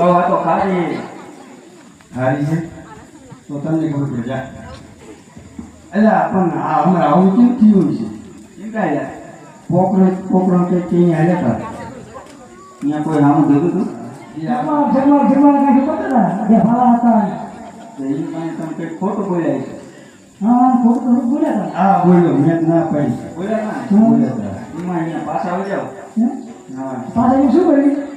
તો આ તો ખાલી. હારી છે. તો તમને ખબર પડી જાય. એટલે પણ આ હમણાં આવું કેમ થયું છે? ચિંતા પોકરો પોકરો કે ક્યાંય હાલે હતા? અહીંયા કોઈ સામું ભેગું હતું? કાંઈ ખોટું બોલ્યા હા ખોટું બોલ્યા આ બોલ્યો મેં ના પાડી. બોલ્યા ના પાછા આવી જાઓ હે? હા. પાછા શું કર્યું?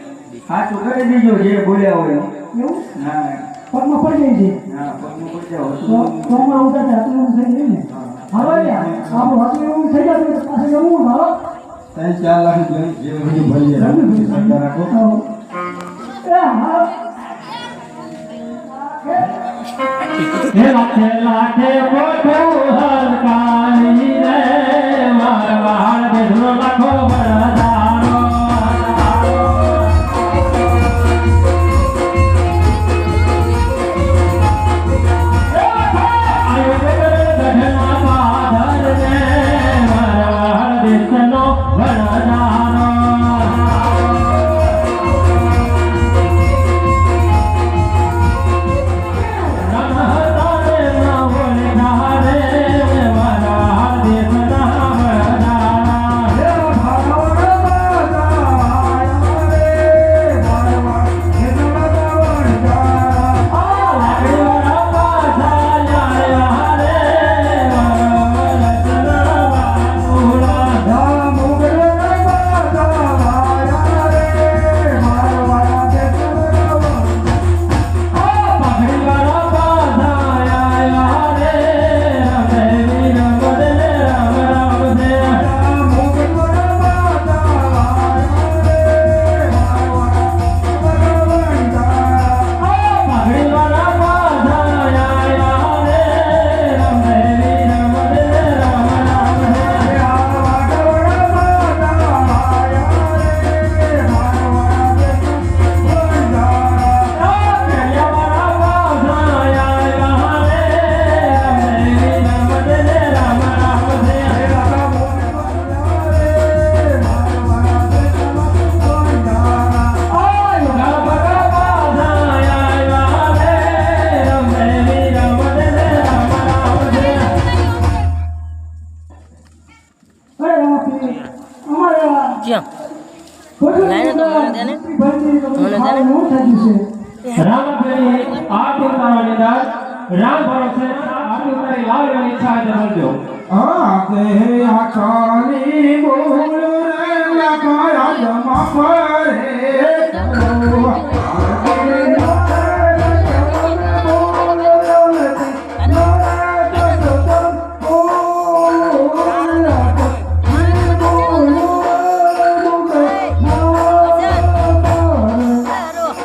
સાચું કરી દીજો જે બોલ્યા હોય. એવું? હા. પગમાં પડી જાય છે? હા પગમાં પડી જાઓ તો તો ઉતરતા હતું થઈ ગયું ને? હાલો આપણું હતું એવું થઈ જતું તો પાછું જવું હાલો. ત્રણ ચાર લાખ જે બધું ભરી જાય રાખો. એ હા લાખે લાખે મોટું હલકારી ક્યાં લાઈને તો મને દે ને. ભરતી તો મને દે ને. ખાવાનું થઈ ગયું છે રામફેરી આરતી ઉતારવાની દાદ રામ ભરોસે આરતી ઉતારી લાવવાની ઈચ્છા છે બોલજો આતે આખાની બોલ રે લખાયા જમા કરે